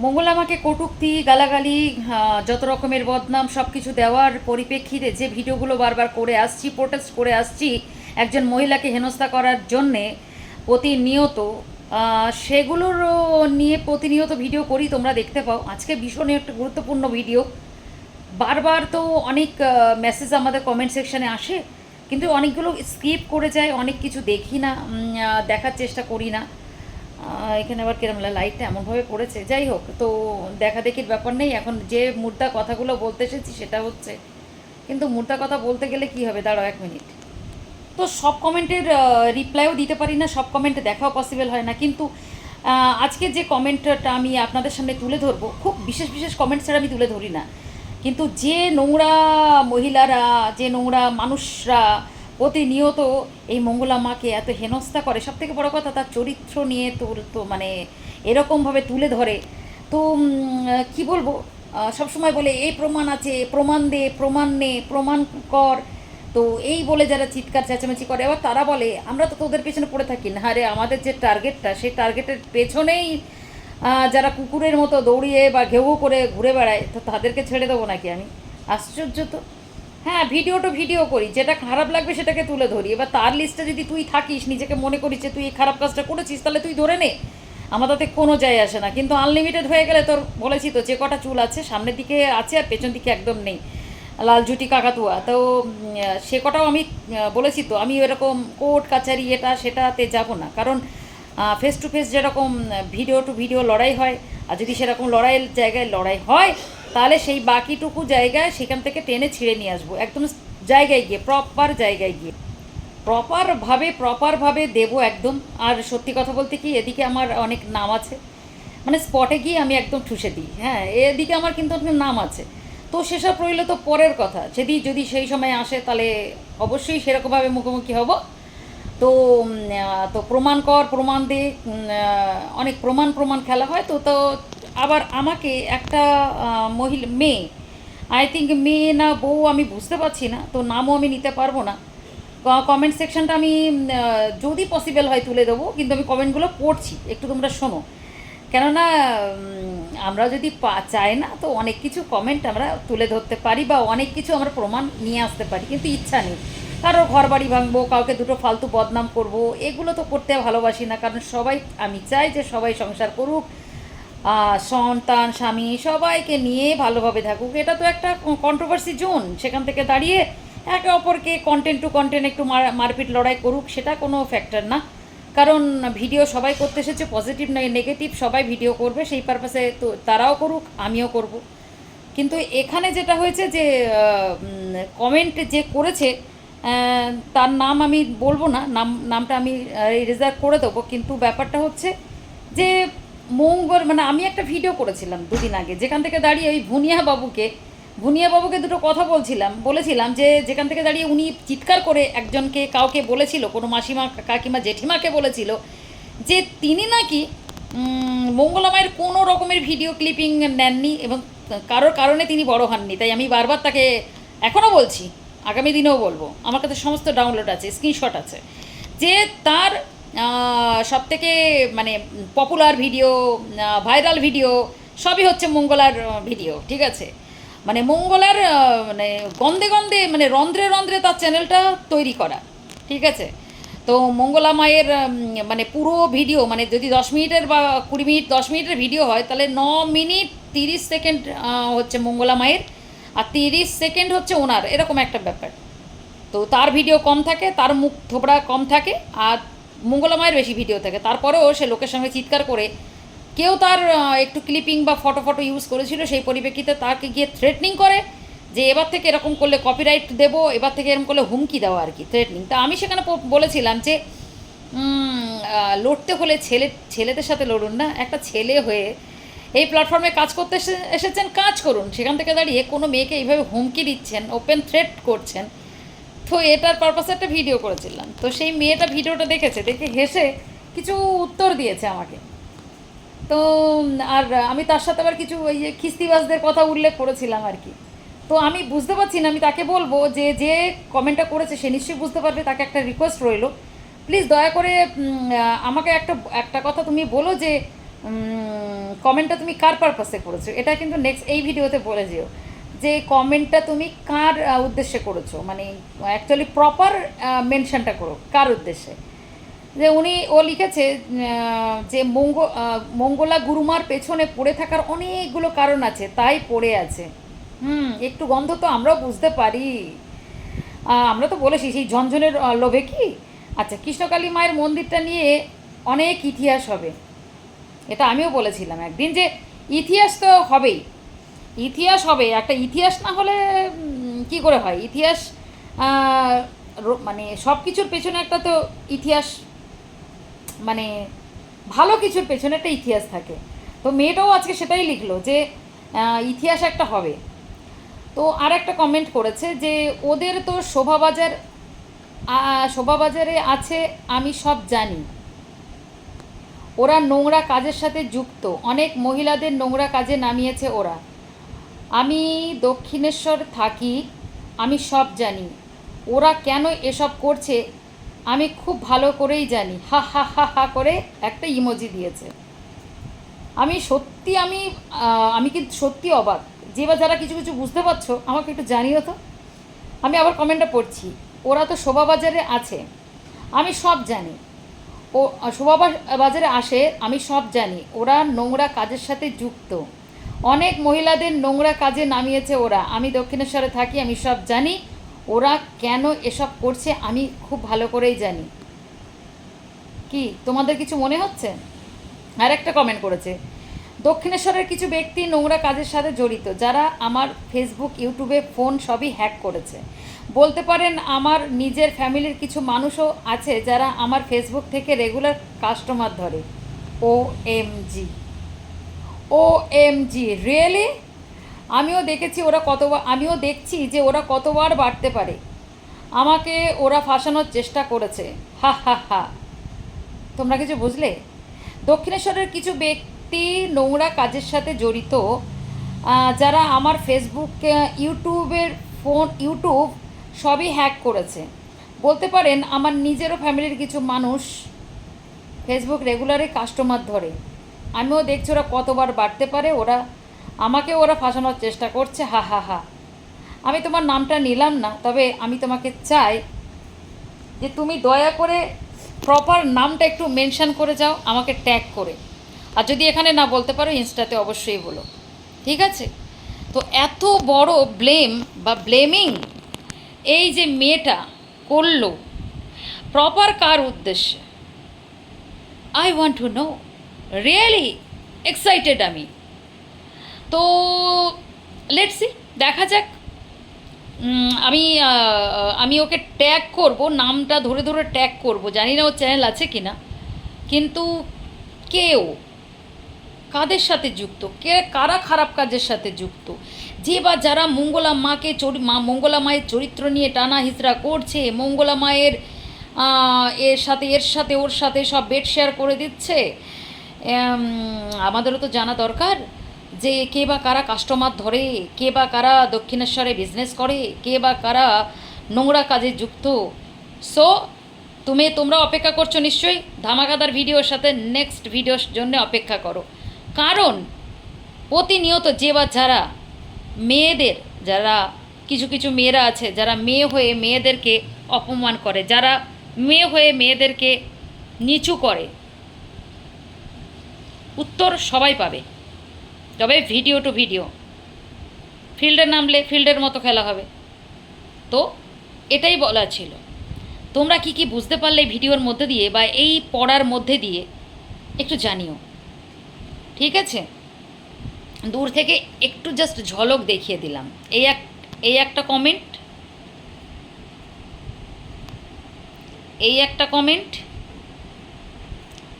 মঙ্গল আমাকে কটুক্তি গালাগালি যত রকমের বদনাম সব কিছু দেওয়ার পরিপ্রেক্ষিতে যে ভিডিওগুলো বারবার করে আসছি প্রোটেস্ট করে আসছি একজন মহিলাকে হেনস্থা করার জন্যে প্রতিনিয়ত আহ, সেগুলোরও নিয়ে প্রতিনিয়ত ভিডিও করি তোমরা দেখতে পাও। আজকে ভীষণ একটা গুরুত্বপূর্ণ ভিডিও। বারবার তো অনেক মেসেজ আমাদের কমেন্ট সেকশানে আসে কিন্তু অনেকগুলো স্কিপ করে যায় অনেক কিছু দেখি না দেখার চেষ্টা করি না। এখানে আবার কিরম লাইটটা এমনভাবে পড়েছে? যাই হোক, তো দেখা দেখির ব্যাপার নেই। এখন যে মুদ্রা কথাগুলো বলতে এসেছি সেটা হচ্ছে, কিন্তু মুদ্রা কথা বলতে গেলে কি হবে? দাঁড়াও এক মিনিট। তো সব কমেন্টের রিপ্লাইও দিতে পারি না, সব কমেন্ট দেখাও পসিবল হয় না। কিন্তু আজকে যে কমেন্টটা আমি আপনাদের সামনে তুলে ধরবো, খুব বিশেষ বিশেষ কমেন্ট ছাড়া আমি তুলে ধরি না। কিন্তু যে নোংরা মহিলারা, যে নোংরা মানুষরা প্রতিনিয়ত এই মঙ্গলা মাকে এত হেনস্থা করে। সব থেকে বড় কথা, তার চরিত্র নিয়ে তো তো মানে এরকমভাবে তুলে ধরে। তো কি বলব? সবসময় বলে, এই প্রমাণ আছে, প্রমাণ দে, প্রমাণ নে, প্রমাণ কর। তো এই বলে যারা চিৎকার, চেঁচামেচি করে, আবার তারা বলে, আমরা তো তোদের পেছনে পড়ে থাকি না। আরে, আমাদের যে টার্গেটটা সেই টার্গেটের পেছনেই যারা কুকুরের মতো দৌড়িয়ে বা ঘেউ করে ঘুরে বেড়ায়, তো তাদেরকে ছেড়ে দেবো নাকি আমি? আশ্চর্য তো। হ্যাঁ ভিডিও টু ভিডিও করি। যেটা খারাপ লাগবে সেটাকে তুলে ধরি। এবার তার লিস্টে যদি তুই থাকিস, নিজেকে মনে করিস যে তুই এই খারাপ কাজটা করেছিস, তাহলে তুই ধরে নে। আমার তাতে কোনো যায় আসে না। কিন্তু আনলিমিটেড হয়ে গেলে তোর বলেছি তো, যে কটা চুল আছে, সামনের দিকে আছে আর পেছন দিকে একদম নেই। লাল জুটি কাকাতুয়া। তো সে কটাও আমি বলেছি তো, আমি এরকম কোর্ট, কাচারি, এটা, সেটাতে যাব না। কারণ ফেস টু ফেস যেরকম ভিডিও টু ভিডিও লড়াই হয়, আর যদি সেরকম লড়াইয়ের জায়গায় লড়াই হয় তাহলে সেই বাকিটুকু জায়গায় সেখান থেকে টেনে ছিঁড়ে নিয়ে আসব। একদম জায়গায় গিয়ে প্রপার জায়গায় গিয়ে। প্রপারভাবে প্রপারভাবে দেবো একদম। আর সত্যি কথা বলতে কি, এদিকে আমার অনেক নাম আছে। মানে স্পটে গিয়ে আমি একদম ঠুসে দিই। হ্যাঁ এদিকে আমার কিন্তু অনেক নাম আছে। তো সেসব রইল তো পরের কথা। যদি যদি সেই সময় আসে, তাহলে অবশ্যই সেরকমভাবে মুখোমুখি হব। তো তো প্রমাণ কর, প্রমাণ দে অনেক প্রমাণ প্রমাণ খেলা হয়। তো তো আবার আমাকে একটা মহিলা, মেয়ে আই থিঙ্ক মেয়ে না বউ আমি বুঝতে পারছি না, তো নামও আমি নিতে পারব না। কমেন্ট সেকশনটা আমি যদি পসিবল হয় তুলে দেবো, কিন্তু আমি কমেন্টগুলো পড়ছি, একটু তোমরা শোনো। কেননা আমরা যদি চাই না, তো অনেক কিছু কমেন্ট আমরা তুলে ধরতে পারি বা অনেক কিছু আমরা প্রমাণ নিয়ে আসতে পারি, কিন্তু ইচ্ছা নেই। কারও ঘর বাড়ি ভাঙবো, কাউকে দুটো ফালতু বদনাম করব, এগুলো তো করতে ভালোবাসি না, কারণ সবাই, আমি চাই যে সবাই সংসার করুক সন্তান, স্বামী সবাইকে নিয়ে ভালোভাবে থাকুক। এটা তো একটা কন্ট্রোভার্সি জোন সেখান থেকে দাঁড়িয়ে একে অপরকে কন্টেন্ট টু কন্টেন্ট একটু মারপিট লড়াই করুক, সেটা কোনো ফ্যাক্টর না। কারণ ভিডিও সবাই করতে এসেছে পজিটিভ নয় নেগেটিভ সবাই ভিডিও করবে, সেই পারপাসে তো তারাও করুক, আমিও করব। কিন্তু এখানে যেটা হয়েছে যে কমেন্ট যে করেছে তার নাম আমি বলব না, নাম, নামটা আমি রিজার্ভ করে দেবো। কিন্তু ব্যাপারটা হচ্ছে যে মঙ্গল মানে আমি একটা ভিডিও করেছিলাম দুদিন আগে, যেখান থেকে দাঁড়িয়ে ওই ভুনিয়া বাবুকে ভুনিয়া বাবুকে দুটো কথা বলছিলাম, বলেছিলাম যে যেখান থেকে দাঁড়িয়ে উনি চিৎকার করে একজনকে কাউকে বলেছিল, কোনো মাসিমা, কাকিমা, জেঠিমাকে বলেছিল, যে তিনি নাকি মঙ্গলামায়ের কোনো রকমের ভিডিও ক্লিপিং নেননি এবং কারোর কারণে তিনি বড় হননি, তাই আমি বারবার তাকে এখনও বলছি, আগামী দিনেও বলব, আমার কাছে সমস্ত ডাউনলোড আছে স্ক্রিনশট আছে, যে তার সব থেকে মানে পপুলার ভিডিও ভাইরাল ভিডিও সবই হচ্ছে মঙ্গলার ভিডিও ঠিক আছে? মানে মঙ্গলার মানে গন্ধে গন্ধে মানে রন্ধ্রে রন্ধ্রে তার চ্যানেলটা তৈরি করা, ঠিক আছে? তো মঙ্গলা মায়ের মানে পুরো ভিডিও মানে যদি দশ মিনিটের বা কুড়ি মিনিট, দশ মিনিটের ভিডিও হয়, তাহলে ন মিনিট তিরিশ সেকেন্ড হচ্ছে মঙ্গলা মায়ের, আর তিরিশ সেকেন্ড হচ্ছে ওনার, এরকম একটা ব্যাপার। তো তার ভিডিও কম থাকে, তার মুখ থোবড়া কম থাকে, আর মঙ্গলা মায়ের বেশি ভিডিও থাকে। তারপরেও সে লোকের সঙ্গে চিৎকার করে, কেউ তার একটু ক্লিপিং বা ফটো ফটো ইউজ করেছিল, সেই পরিপ্রেক্ষিতে তাকে গিয়ে থ্রেটনিং করে যে এবার থেকে এরকম করলে কপিরাইট দেবো, এবার থেকে এরকম করলে হুমকি দেওয়া আর কি থ্রেটনিং তা আমি সেখানে বলেছিলাম যে লড়তে হলে ছেলে, ছেলেদের সাথে লড়ুন না, একটা ছেলে হয়ে এই প্ল্যাটফর্মে কাজ করতে এসে- এসেছেন, কাজ করুন। সেখান থেকে দাঁড়িয়ে কোনো মেয়েকে এইভাবে হুমকি দিচ্ছেন ওপেন থ্রেট করছেন তো এটার পারপাসে একটা ভিডিও করেছিলাম। তো সেই মেয়েটা ভিডিওটা দেখেছে, দেখে হেসে কিছু উত্তর দিয়েছে আমাকে। তো, আর আমি তার সাথে আবার কিছু ওই খিস্তিবাজদের কথা উল্লেখ করেছিলাম আর কি। তো আমি বুঝতে পারছি না, আমি তাকে বলব যে যে কমেন্টটা করেছে সে নিশ্চয়ই বুঝতে পারবে, তাকে একটা রিকোয়েস্ট রইল। প্লিজ দয়া করে আমাকে একটা একটা কথা তুমি বলো যে কমেন্টটা তুমি কার পারপাসে করেছ? এটা কিন্তু নেক্সট এই ভিডিওতে বলে যেও। যে কমেন্টটা তুমি কার উদ্দেশ্যে করেছ? মানে অ্যাকচুয়ালি প্রপার মেনশনটা করো, কার উদ্দেশ্যে? যে উনি, ও লিখেছে যে মঙ্গ মঙ্গলা গুরুমার পেছনে পড়ে থাকার অনেকগুলো কারণ আছে, তাই পড়ে আছে। হুম, একটু গন্ধ তো আমরাও বুঝতে পারি। আমরা তো বলেছি, সেই ঝনঝনের লোভে কি? আচ্ছা কৃষ্ণকালী মায়ের মন্দিরটা নিয়ে অনেক ইতিহাস হবে। এটা আমিও বলেছিলাম একদিন যে ইতিহাস তো হবেই। ইতিহাস হবে, একটা ইতিহাস না হলে কি করে হয়? ইতিহাস মানে সব কিছুর পেছনে একটা তো ইতিহাস মানে ভালো কিছুর পেছনে একটা ইতিহাস থাকে। তো মেয়েটাও আজকে সেটাই লিখলো যে ইতিহাস একটা হবে। তো আর একটা কমেন্ট করেছে যে, ওদের তো শোভাবাজার শোভাবাজারে আছে, আমি সব জানি। ওরা নোংরা কাজের সাথে যুক্ত। অনেক মহিলাদের নোংরা কাজে নামিয়েছে ওরা। আমি দক্ষিণেশ্বর থাকি, আমি সব জানি। ওরা কেন এসব করছে, আমি খুব ভালো করেই জানি। হা হা হা হা করে একটা ইমোজি দিয়েছে। আমি সত্যি, আমি আমি কিন্তু সত্যি অবাক? যে বা যারা কিছু কিছু বুঝতে পারছ, আমাকে একটু জানিও তো। আমি আবার কমেন্টটা পড়ছি। ওরা তো শোভাবাজারে আছে, আমি সব জানি। ও, শোভা বাজারে আসে, আমি সব জানি। ওরা নোংরা কাজের সাথে যুক্ত। অনেক মহিলাদের নোংরা কাজে নামিয়েছে ওরা। আমি দক্ষিণেশ্বরে থাকি, আমি সব জানি। ওরা কেন এসব করছে আমি খুব ভালো করেই জানি। কি, তোমাদের কিছু মনে হচ্ছে? আর একটা কমেন্ট করেছে। দক্ষিণেশ্বরের কিছু ব্যক্তি নোংরা কাজের সাথে জড়িত, যারা আমার ফেসবুক ইউটিউবে ফোন সবই হ্যাক করেছে। বলতে পারেন আমার নিজের ফ্যামিলির কিছু মানুষও আছে যারা আমার ফেসবুক থেকে রেগুলার কাস্টমার ধরে। O M G O M G really আমিও দেখেছি ওরা কতবার, আমিও দেখছি যে ওরা কতবার বাড়তে পারে। আমাকে ওরা ফাঁসানোর চেষ্টা করেছে। হা হা হা। তোমরা কিছু বুঝলে? দক্ষিণেশ্বরের কিছু ব্যক্তি নোংরা কাজের সাথে জড়িত যারা আমার ফেসবুক ইউটিউবের ফোন, ইউটিউব সবই হ্যাক করেছে। বলতে পারেন, আমার নিজেরও ফ্যামিলির কিছু মানুষ ফেসবুক রেগুলারে কাস্টমার ধরে। আমিও দেখছি ওরা কতবার বাড়তে পারে, ওরা আমাকে ওরা ফাঁসানোর চেষ্টা করছে, হা হা হা। আমি তোমার নামটা নিলাম না, তবে আমি তোমাকে চাই যে তুমি দয়া করে প্রপার নামটা একটু মেনশান করে যাও, আমাকে ট্যাগ করে। আর যদি এখানে না বলতে পারো, ইনস্টাতে অবশ্যই বলো। ঠিক আছে? তো এত বড় ব্লেম বা ব্লেমিং এই যে মেয়েটা করল প্রপার কার উদ্দেশ্যে? I want to know really excited আমি। তো লেটস দেখা যাক। আমি আমি ওকে ট্যাগ করব, নামটা ধরে ধরে ট্যাগ করব, জানি না ওর চ্যানেল আছে কি না কিন্তু কেউ কাদের সাথে যুক্ত? কে, কারা খারাপ কাজের সাথে যুক্ত? যে বা যারা মঙ্গলা মাকে চরি, মা, মঙ্গলা মায়ের চরিত্র নিয়ে টানা হিচড়া করছে, মঙ্গলা মায়ের এর সাথে এর সাথে, ওর সাথে সব বেড শেয়ার করে দিচ্ছে আমাদেরও তো জানা দরকার যে কে বা কারা কাস্টমার ধরে, কে বা কারা দক্ষিণেশ্বরে বিজনেস করে, কে বা কারা নোংরা কাজে যুক্ত। সো তুমি, তোমরা অপেক্ষা করছ নিশ্চয়ই, ধামাকাদার ভিডিওর সাথে নেক্সট ভিডিওর জন্য অপেক্ষা করো। কারণ, প্রতিনিয়ত যে বা যারা মেয়েদের, যারা কিছু কিছু মেয়েরা আছে, যারা মেয়ে হয়ে মেয়েদেরকে অপমান করে, যারা মেয়ে হয়ে মেয়েদেরকে নিচু করে উত্তর সবাই পাবে। তবে ভিডিও টু ভিডিও ফিল্ডে নামলে ফিল্ডের মতো খেলা হবে। তো এটাই বলা ছিল। তোমরা কি কি বুঝতে পারলে ভিডিওর মধ্যে দিয়ে বা এই পড়ার মধ্যে দিয়ে একটু জানিও। ঠিক আছে? দূর থেকে একটু জাস্ট ঝলক দেখিয়ে দিলাম। এই এক, এই একটা কমেন্ট এই একটা কমেন্ট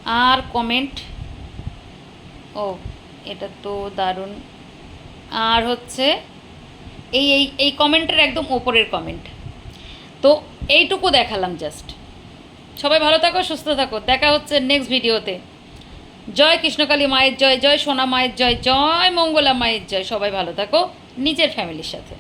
আর কমেন্ট ও, এটা তো দারুণ। আর হচ্ছে, এই এই এই কমেন্টের একদম ওপরের কমেন্ট। তো এইটুকু দেখালাম জাস্ট সবাই ভালো থাকো, সুস্থ থাকো। দেখা হচ্ছে নেক্সট ভিডিওতে জয় কৃষ্ণকালী মায়ের জয় জয় সোনা মায়ের জয় জয় মঙ্গলা মায়ের জয়। সবাই ভালো থাকো। নিজের ফ্যামিলির সাথে।